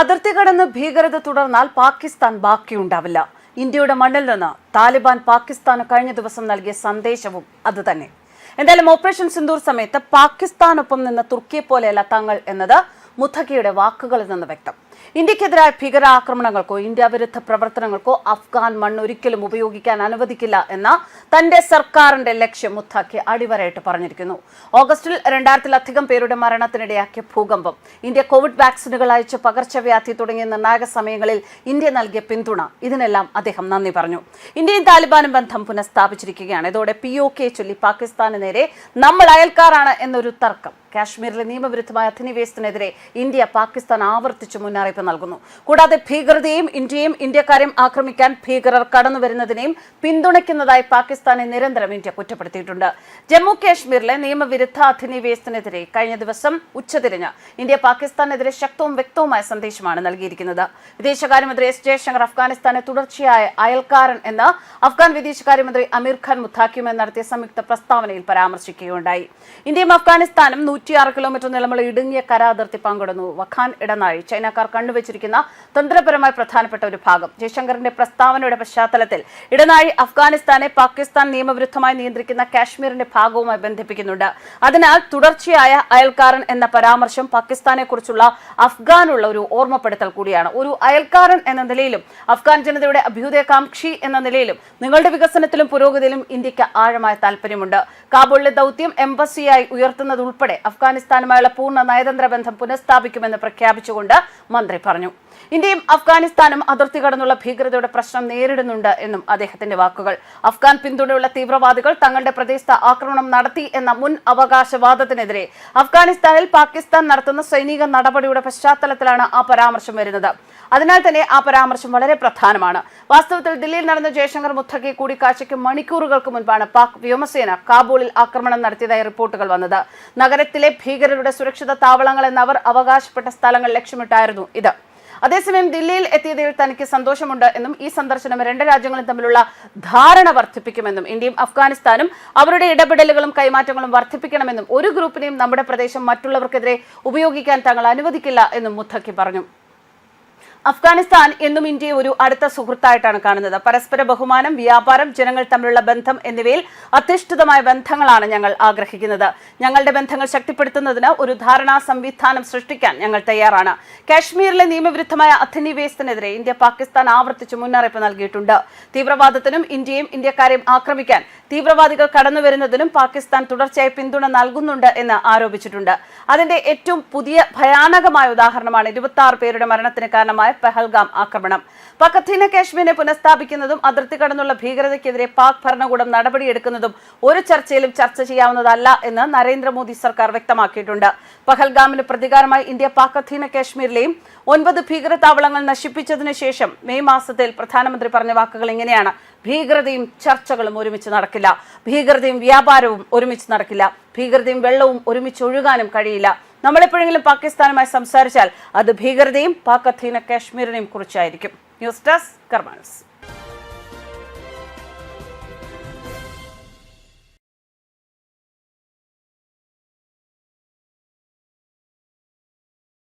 അതിർത്തി കടന്ന് ഭീകരത തുടർന്നാൽ പാകിസ്ഥാൻ ബാക്കിയുണ്ടാവില്ല. ഇന്ത്യയുടെ മണ്ണിൽ നിന്ന് താലിബാൻ പാകിസ്ഥാന് കഴിഞ്ഞ ദിവസം നൽകിയ സന്ദേശവും അതുതന്നെ എന്തായാലും ഓപ്പറേഷൻ സിന്ദൂർ സമയത്ത് പാകിസ്ഥാനൊപ്പം നിന്ന് തുർക്കിയെ പോലെയല്ല തങ്ങൾ എന്നത് മുത്തഖിയുടെ വാക്കുകളിൽ നിന്ന് വ്യക്തം. ഇന്ത്യക്കെതിരായ ഭീകരാക്രമണങ്ങൾക്കോ ഇന്ത്യ വിരുദ്ധ പ്രവർത്തനങ്ങൾക്കോ അഫ്ഗാൻ മണ്ണ് ഒരിക്കലും ഉപയോഗിക്കാൻ അനുവദിക്കില്ല എന്ന തന്റെ സർക്കാരിന്റെ ലക്ഷ്യം മുത്താക്കി അടിവരയിട്ട് പറഞ്ഞിരിക്കുന്നു. ഓഗസ്റ്റിൽ രണ്ടായിരത്തിലധികം പേരുടെ മരണത്തിനിടയാക്കിയ ഭൂകമ്പം ഇന്ത്യ കോവിഡ് വാക്സിനുകൾ അയച്ച് പകർച്ചവ്യാധി തുടങ്ങിയ നിർണായക സമയങ്ങളിൽ ഇന്ത്യ നൽകിയ പിന്തുണ ഇതിനെല്ലാം അദ്ദേഹം നന്ദി പറഞ്ഞു. ഇന്ത്യയും താലിബാനും ബന്ധം പുനഃസ്ഥാപിച്ചിരിക്കുകയാണ്. ഇതോടെ പി ഒ കെ ചൊല്ലി പാകിസ്ഥാന് നേരെ നമ്മൾ അയൽക്കാരാണ് എന്നൊരു തർക്കം. കാശ്മീരിലെ നിയമവിരുദ്ധമായ അധിനിവേശത്തിനെതിരെ ഇന്ത്യ പാകിസ്ഥാൻ ആവർത്തിച്ച് മുന്നറിയിപ്പ് നൽകുന്നു. കൂടാതെ ഭീകരതയും ഇന്ത്യയും ഇന്ത്യക്കാരെയും ആക്രമിക്കാൻ ഭീകരർ കടന്നുവരുന്നതിനെയും പിന്തുണയ്ക്കുന്നതായി പാകിസ്ഥാനെ നിരന്തരം ഇന്ത്യ കുറ്റപ്പെടുത്തിയിട്ടുണ്ട്. ജമ്മു കാശ്മീരിലെ നിയമവിരുദ്ധ അധിനിവേശത്തിനെതിരെ കഴിഞ്ഞ ദിവസം ഉച്ചതിരിഞ്ഞ് ഇന്ത്യ പാകിസ്ഥാനെതിരെ ശക്തവും വ്യക്തവുമായ സന്ദേശമാണ് നൽകിയിരിക്കുന്നത്. വിദേശകാര്യമന്ത്രി എസ് ജയശങ്കർ അഫ്ഗാനിസ്ഥാനെ തുടർച്ചയായ അയൽക്കാരൻ എന്ന് അഫ്ഗാൻ വിദേശകാര്യമന്ത്രി അമീർ ഖാൻ മുത്താക്കിയുമായി നടത്തിയ സംയുക്ത പ്രസ്താവനയിൽ പരാമർശിക്കുകയുണ്ടായി. ഇന്ത്യയും അഫ്ഗാനിസ്ഥാനും നൂറ്റിയാറ് കിലോമീറ്റർ നീളമുള്ള ഇടുങ്ങിയ കരാതിർത്തി പങ്കിടുന്നു. വഖാൻ ഇടനാഴി ചൈനക്കാർ കണ്ടുവച്ചിരിക്കുന്ന തന്ത്രപരമായി പ്രധാനപ്പെട്ട ഒരു ഭാഗം. ജയശങ്കറിന്റെ പ്രസ്താവനയുടെ പശ്ചാത്തലത്തിൽ ഇടനാഴി അഫ്ഗാനിസ്ഥാനെ പാകിസ്ഥാൻ നിയമവിരുദ്ധമായി നിയന്ത്രിക്കുന്ന കാശ്മീരിന്റെ ഭാഗവുമായി ബന്ധിപ്പിക്കുന്നുണ്ട്. അതിനാൽ തുടർച്ചയായ അയൽക്കാരൻ എന്ന പരാമർശം പാകിസ്ഥാനെ കുറിച്ചുള്ള അഫ്ഗാനുള്ള ഒരു ഓർമ്മപ്പെടുത്തൽ കൂടിയാണ്. ഒരു അയൽക്കാരൻ എന്ന നിലയിലും അഫ്ഗാൻ ജനതയുടെ അഭ്യുദയകാംക്ഷി എന്ന നിലയിലും നിങ്ങളുടെ വികസനത്തിലും പുരോഗതിയിലും ഇന്ത്യയ്ക്ക് ആഴമായ താല്പര്യമുണ്ട് കാബൂളിലെ ദൗത്യം എംബസിയായി ഉയർത്തുന്നതുൾപ്പെടെ അഫ്ഗാനിസ്ഥാനുമായുള്ള പൂർണ നയതന്ത്ര ബന്ധം പുനഃസ്ഥാപിക്കുമെന്ന് പ്രഖ്യാപിച്ചുകൊണ്ട് മന്ത്രി പറഞ്ഞു ഇന്ത്യയും അഫ്ഗാനിസ്ഥാനും അതിർത്തി കടന്നുള്ള ഭീകരതയുടെ പ്രശ്നം നേരിടുന്നുണ്ട് എന്നും അദ്ദേഹത്തിന്റെ വാക്കുകൾ. അഫ്ഗാൻ പിന്തുണയുള്ള തീവ്രവാദികൾ തങ്ങളുടെ പ്രദേശത്ത് ആക്രമണം നടത്തി എന്ന മുൻ അവകാശവാദത്തിനെതിരെ അഫ്ഗാനിസ്ഥാനിൽ പാകിസ്ഥാൻ നടത്തുന്ന സൈനിക നടപടിയുടെ പശ്ചാത്തലത്തിലാണ് ആ പരാമർശം വരുന്നത്. അതിനാൽ തന്നെ ആ പരാമർശം വളരെ പ്രധാനമാണ്. വാസ്തവത്തിൽ ദില്ലിയിൽ നടന്ന ജയശങ്കർ മുത്തഖി കൂടിക്കാഴ്ചയ്ക്ക് മണിക്കൂറുകൾക്ക് മുൻപാണ് പാക് വ്യോമസേന കാബൂളിൽ ആക്രമണം നടത്തിയതായി റിപ്പോർട്ടുകൾ വന്നത്. നഗരത്തിലെ ഭീകരരുടെ സുരക്ഷിത താവളങ്ങൾ എന്നവർ അവകാശപ്പെട്ട സ്ഥലങ്ങൾ ലക്ഷ്യമിട്ടായിരുന്നു ഇത്. അതേസമയം ദില്ലിയിൽ എത്തിയതിൽ തനിക്ക് സന്തോഷമുണ്ട് എന്നും ഈ സന്ദർശനം രണ്ട് രാജ്യങ്ങളും തമ്മിലുള്ള ധാരണ വർദ്ധിപ്പിക്കുമെന്നും ഇന്ത്യയും അഫ്ഗാനിസ്ഥാനും അവരുടെ ഇടപെടലുകളും കൈമാറ്റങ്ങളും വർദ്ധിപ്പിക്കണമെന്നും ഒരു ഗ്രൂപ്പിനെയും നമ്മുടെ പ്രദേശം മറ്റുള്ളവർക്കെതിരെ ഉപയോഗിക്കാൻ തങ്ങൾ അനുവദിക്കില്ല എന്നും മുത്തക്കി പറഞ്ഞു. അഫ്ഗാനിസ്ഥാൻ എന്നും ഇന്ത്യയെ ഒരു അടുത്ത സുഹൃത്തായിട്ടാണ് കാണുന്നത്. പരസ്പര ബഹുമാനം വ്യാപാരം ജനങ്ങൾ തമ്മിലുള്ള ബന്ധം എന്നിവയിൽ അധിഷ്ഠിതമായ ബന്ധങ്ങളാണ് ഞങ്ങൾ ആഗ്രഹിക്കുന്നത്. ഞങ്ങളുടെ ബന്ധങ്ങൾ ശക്തിപ്പെടുത്തുന്നതിന് ഒരു ധാരണാ സംവിധാനം സൃഷ്ടിക്കാൻ ഞങ്ങൾ തയ്യാറാണ്. കാശ്മീരിലെ നിയമവിരുദ്ധമായ അധിനിവേശത്തിനെതിരെ ഇന്ത്യ പാകിസ്ഥാൻ ആവർത്തിച്ച് മുന്നറിയിപ്പ് നൽകിയിട്ടുണ്ട്. തീവ്രവാദത്തിനും ഇന്ത്യയും ഇന്ത്യക്കാരെയും ആക്രമിക്കാൻ തീവ്രവാദികൾ കടന്നുവരുന്നതിനും പാകിസ്ഥാൻ തുടർച്ചയായി പിന്തുണ നൽകുന്നുണ്ട് എന്ന് ആരോപിച്ചിട്ടുണ്ട്. അതിന്റെ ഏറ്റവും പുതിയ ഭയാനകമായ ഉദാഹരണമാണ് ഇരുപത്തി പേരുടെ മരണത്തിന് കാരണമായ പെഹൽഗാം ആക്രമണം. പകത്തിന കാശ്മീരിനെ പുനഃസ്ഥാപിക്കുന്നതും അതിർത്തി കടന്നുള്ള ഭീകരതയ്ക്കെതിരെ പാക് ഭരണകൂടം നടപടിയെടുക്കുന്നതും ഒരു ചർച്ചയിലും ചർച്ച ചെയ്യാവുന്നതല്ല എന്ന് നരേന്ദ്രമോദി സർക്കാർ വ്യക്തമാക്കിയിട്ടുണ്ട്. പഹൽഗാമിന് പ്രതികാരമായി ഇന്ത്യ പാക് അധീന കാശ്മീരിലെയും ഒൻപത് ഭീകര താവളങ്ങൾ നശിപ്പിച്ചതിനു ശേഷം മെയ് മാസത്തിൽ പ്രധാനമന്ത്രി പറഞ്ഞ വാക്കുകൾ ഇങ്ങനെയാണ്. ഭീകരതയും ചർച്ചകളും ഒരുമിച്ച് നടക്കില്ല. ഭീകരതയും വ്യാപാരവും ഒരുമിച്ച് നടക്കില്ല. ഭീകരതയും വെള്ളവും ഒരുമിച്ച് ഒഴുകാനും കഴിയില്ല. നമ്മളെപ്പോഴെങ്കിലും പാകിസ്ഥാനുമായി സംസാരിച്ചാൽ അത് ഭീകരതയും പാക് അധീന കാശ്മീരിനെയും കുറിച്ചായിരിക്കും. News desk കർമാനസ്.